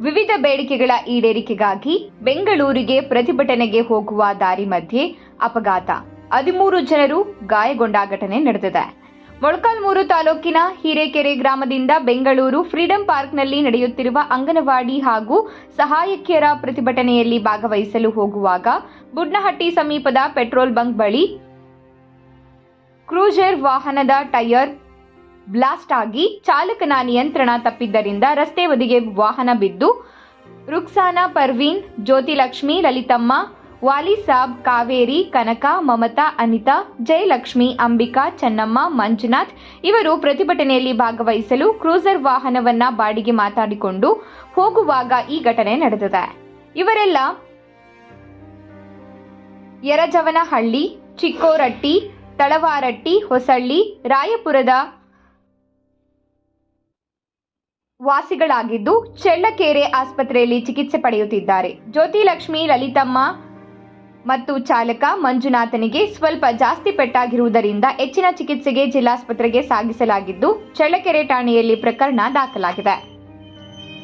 ವಿವಿಧ ಬೇಡಿಕೆಗಳ ಈಡೇರಿಕೆಗಾಗಿ ಬೆಂಗಳೂರಿಗೆ ಪ್ರತಿಭಟನೆಗೆ ಹೋಗುವ ದಾರಿ ಮಧ್ಯೆ ಅಪಘಾತ. ಹದಿಮೂರು ಜನರು ಗಾಯಗೊಂಡ ಘಟನೆ ನಡೆದಿದೆ. ಮೊಳಕಾಲ್ಮೂರು ತಾಲೂಕಿನ ಹಿರೇಕೆರೆ ಗ್ರಾಮದಿಂದ ಬೆಂಗಳೂರು ಫ್ರೀಡಂ ಪಾರ್ಕ್ನಲ್ಲಿ ನಡೆಯುತ್ತಿರುವ ಅಂಗನವಾಡಿ ಹಾಗೂ ಸಹಾಯಕಿಯರ ಪ್ರತಿಭಟನೆಯಲ್ಲಿ ಭಾಗವಹಿಸಲು ಹೋಗುವಾಗ ಬುಡ್ನಹಟ್ಟಿ ಸಮೀಪದ ಪೆಟ್ರೋಲ್ ಬಂಕ್ ಬಳಿ ಕ್ರೂಜರ್ ವಾಹನದ ಟೈರ್ ಬ್ಲಾಸ್ಟ್ ಆಗಿ ಚಾಲಕನ ನಿಯಂತ್ರಣ ತಪ್ಪಿದ್ದರಿಂದ ರಸ್ತೆ ಬದಿಗೆ ವಾಹನ ಬಿದ್ದು, ರುಕ್ಸಾನಾ ಪರ್ವೀನ್, ಜ್ಯೋತಿಲಕ್ಷ್ಮಿ, ಲಲಿತಮ್ಮ, ವಾಲಿ ಸಾಬ್, ಕಾವೇರಿ, ಕನಕ, ಮಮತಾ, ಅನಿತಾ, ಜಯಲಕ್ಷ್ಮಿ, ಅಂಬಿಕಾ, ಚೆನ್ನಮ್ಮ, ಮಂಜುನಾಥ್ ಇವರು ಪ್ರತಿಭಟನೆಯಲ್ಲಿ ಭಾಗವಹಿಸಲು ಕ್ರೂಸರ್ ವಾಹನವನ್ನ ಬಾಡಿಗೆ ಮಾತಾಡಿಕೊಂಡು ಹೋಗುವಾಗ ಈ ಘಟನೆ ನಡೆದಿದೆ. ಇವರೆಲ್ಲ ಯರಜವನಹಳ್ಳಿ, ಚಿಕ್ಕೋರಟ್ಟಿ, ತಳವಾರಟ್ಟಿ, ಹೊಸಳ್ಳಿ, ರಾಯಪುರದ ವಾಸಿಗಳಾಗಿದ್ದು ಚೆಳ್ಳಕೆರೆ ಆಸ್ಪತ್ರೆಯಲ್ಲಿ ಚಿಕಿತ್ಸೆ ಪಡೆಯುತ್ತಿದ್ದಾರೆ. ಜ್ಯೋತಿಲಕ್ಷ್ಮಿ ಲಲಿತಮ್ಮ ಮತ್ತು ಚಾಲಕ ಮಂಜುನಾಥನಿಗೆ ಸ್ವಲ್ಪ ಜಾಸ್ತಿ ಪೆಟ್ಟಾಗಿರುವುದರಿಂದ ಹೆಚ್ಚಿನ ಚಿಕಿತ್ಸೆಗೆ ಜಿಲ್ಲಾಸ್ಪತ್ರೆಗೆ ಸಾಗಿಸಲಾಗಿದ್ದು, ಚಳ್ಳಕೆರೆ ಠಾಣೆಯಲ್ಲಿ ಪ್ರಕರಣ ದಾಖಲಾಗಿದೆ.